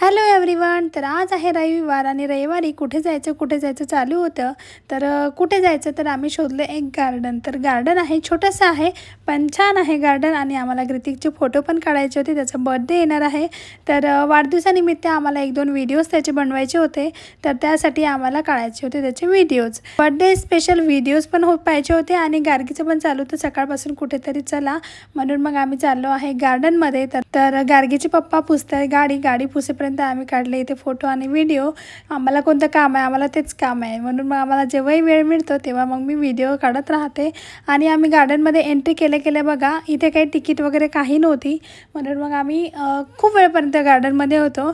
Hello everyone तर आज आहे रविवार आणि रविवारी कुठे जायचं कुठे जायचं चालू होतं? तर कुठे जायचं तर आम्ही शोधलं एक गार्डन तर गार्डन आहे छोटंसं आहे पण छान आहे गार्डन आणि आम्हाला ग्रितिकचे फोटो पण काढायचे होते त्याचा बर्थडे येणार आहे. तर वाढदिवसानिमित्त आम्हाला एक दोन व्हिडिओज त्याचे बनवायचे होते तर त्यासाठी आम्हाला काढायचे होते त्याचे व्हिडिओज बर्थडे स्पेशल व्हिडिओज पण हो पाहिजे होते आणि गार्गीचं पण चालू होतं सकाळपासून कुठेतरी चला. म्हणून मग आम्ही चाललो आहे गार्डनमध्ये तर तर गार्गीचे पप्पा पुसताय गाडी गाडी पुसेपर्यंत आम्ही काढले इथे फोटो आणि व्हिडिओ आम्हाला कोणतं काम आहे आम्हाला तेच काम आहे. म्हणून मग आम्हाला जेव्हाही वेळ मिळतो तेव्हा मग मी व्हिडिओ काढत राहते. आणि आम्ही गार्डनमध्ये एंट्री केल्या केल्या बघा इथे काही तिकीट वगैरे काही नव्हती. म्हणून मग आम्ही खूप वेळपर्यंत गार्डनमध्ये होतो.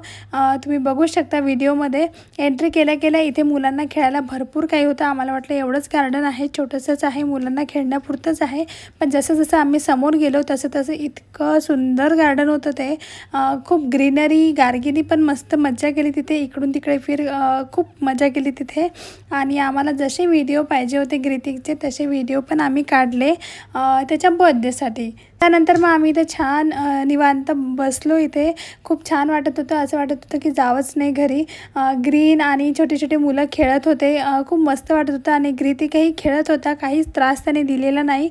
तुम्ही बघू शकता व्हिडिओमध्ये. एंट्री केल्या केल्या इथे मुलांना खेळायला भरपूर काही होतं. आम्हाला वाटलं एवढंच गार्डन आहे छोटंसंच आहे मुलांना खेळण्यापुरतंच आहे. पण जसं जसं आम्ही समोर गेलो तसं तसं इतकं सुंदर गार्डन होतं ते. खूप ग्रीनरी गार्गिनी पण मस्त मज्जा केली तिथे. इकडून तिकडे फिर खूप मजा केली तिथे. आणि आम्हाला जसे व्हिडिओ पाहिजे होते ग्रितिकचे तसे व्हिडिओ पण आम्ही काढले त्याच्या बर्थडेसाठी त्यानंतर मग आम्ही इथे छान निवांत बसलो इथे. खूप छान वाटत होतं. असं वाटत होतं की जावंच नाही घरी. ग्रीन आणि छोटे छोटे मुलं खेळत होते. खूप मस्त वाटत होतं आणि ग्रीती काही खेळत होता. काहीच त्रास त्याने दिलेला नाही.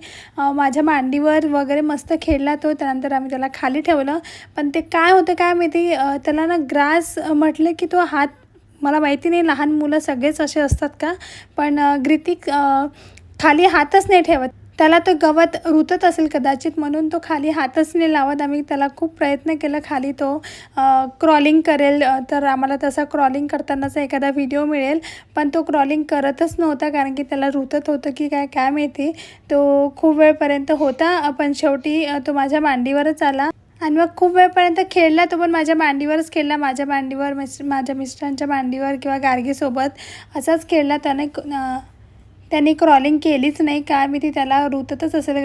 माझ्या मांडीवर वगैरे मस्त खेळला तो. त्यानंतर आम्ही त्याला खाली ठेवलं. पण ते काय होतं काय माहिती? त्याला ना ग्रास म्हटलं की तो हात मला माहिती नाही लहान मुलं सगळेच असे असतात का? पण अ, ग्रितिक खाली हातच नाही ठेवत. त्याला तो गवत रुतत असेल कदाचित म्हणून तो खाली हातच नाही लावत. आम्ही त्याला खूप प्रयत्न केला खाली तो क्रॉलिंग करेल. तर आम्हाला तसा क्रॉलिंग करतानाचा एखादा व्हिडिओ मिळेल. पण तो क्रॉलिंग करतच नव्हता कारण की त्याला रुतत होतं की काय काय माहिती. तो खूप वेळपर्यंत होता पण शेवटी तो माझ्या मांडीवरच आला. आणि मग खूप वेळपर्यंत खेळला तो पण माझ्या मांडीवरच खेळला. माझ्या मांडीवर मिस माझ्या मिस्टरांच्या मांडीवर किंवा गार्गीसोबत असाच खेळला त्याने. त्यांनी क्रॉलिंग केलीच नाही का? मी ती त्याला रुततच असेल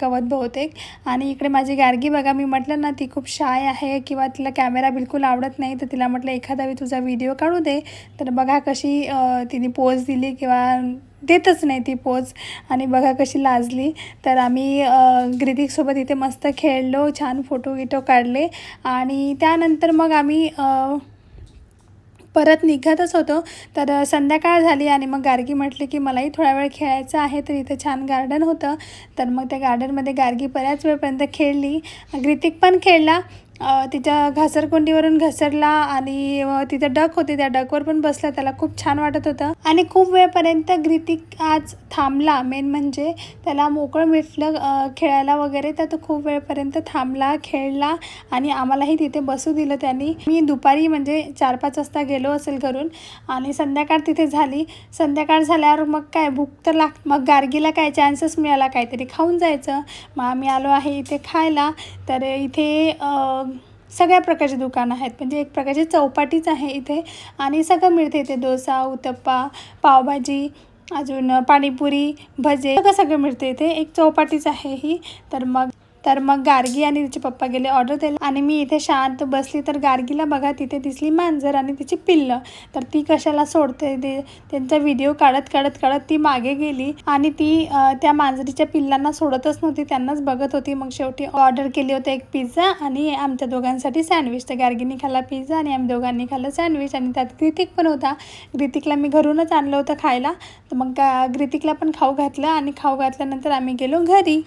गवत बहुतेक. आणि इकडे माझी गार्गी बघा मी म्हटलं ना ती खूप शाय आहे किंवा तिला कॅमेरा बिलकुल आवडत नाही तर तिला म्हटलं एखादा वेळी तुझा व्हिडिओ काढू दे. तर बघा कशी तिने पोज दिली किंवा देतच नाही ती पोज आणि बघा कशी लाजली. तर आम्ही ग्रितिकसोबत इथे मस्त खेळलो छान फोटो गिटो काढले. आणि त्यानंतर मग आम्ही परत निघतच होतो. तर संध्याकाळ झाली आणि मग गार्गी म्हटली की मलाही थोडा वेळ खेळायचं आहे तर इथं छान गार्डन होतं. तर मग त्या गार्डनमध्ये गार्गी बऱ्याच वेळपर्यंत खेळली. ग्रितिक पण खेळला. तिच्या घसरकुंडीवरून घसरला आणि तिथे तिथं डक होते. त्या डकवर पण बसला. त्याला खूप छान वाटत होतं. आणि खूप वेळपर्यंत ग्रितिक आज थांबला. मेन म्हणजे त्याला मोकळं मिटलं खेळायला वगैरे. तर तो खूप वेळपर्यंत थांबला खेळला आणि आम्हालाही तिथे बसू दिलं त्यांनी. मी दुपारी म्हणजे चार पाच वाजता गेलो असेल घरून आणि संध्याकाळ तिथे झाली. संध्याकाळ झाल्यावर मग काय? भूक तर लाग मग गार्गीला काय? चान्सेस मिळाला काहीतरी. खाऊन जायचं. मग आम्ही आलो आहे इथे खायला. तर इथे सगळ्या प्रकारचे दुकानं आहेत. म्हणजे एक प्रकारची चौपाटीच आहे इथे. आणि सगळं मिळते इथे. डोसा उत्तप्पा पावभाजी अजून पाणीपुरी भजे सगळं सगळं मिळते इथे. एक चौपाटीच आहे ही. तर मग तर मग गार्गी आणि तिचे पप्पा गेले ऑर्डर द्यायला. आणि मी इथे शांत बसली. तर गार्गीला बघा तिथे दिसली मांजर आणि तिची पिल्लं. तर ती कशाला सोडते? ते त्यांचा व्हिडिओ काढत काढत काढत ती मागे गेली. आणि ती त्या मांजरीच्या पिल्लांना सोडतच नव्हती. त्यांनाच बघत होती. मग शेवटी ऑर्डर केली होती एक पिझ्झा आणि आमच्या दोघांसाठी सँडविच तर गार्गीने खाल्ला पिझ्झा आणि आम्ही दोघांनी खाल्लं सँडविच आणि त्यात ग्रितिक पण होता. ग्रितिकला मी घरूनच आणलं होतं खायला. तर मग गा- ग्रितिकला पण खाऊ घातलं. आणि खाऊ घातल्यानंतर आम्ही गेलो घरी.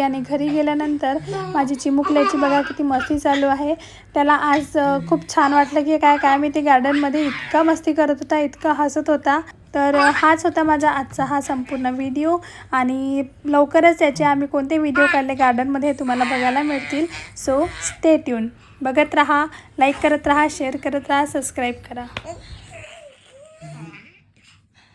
आणि घरी गेलं केल्यानंतर माझी चिमुकल्याची बघा किती मस्ती चालू आहे. त्याला आज खूप छान वाटलं की काय काय मी ते गार्डनमध्ये इतका मस्ती करत होता इतका हसत होता. तर हाच होता माझा आजचा हा संपूर्ण व्हिडिओ आणि लवकरच याचे आम्ही कोणते व्हिडिओ काढले गार्डनमध्ये तुम्हाला बघायला मिळतील. सो स्टे ट्यून बघत राहा लाईक करत राहा शेअर करत राहा सबस्क्राईब करा.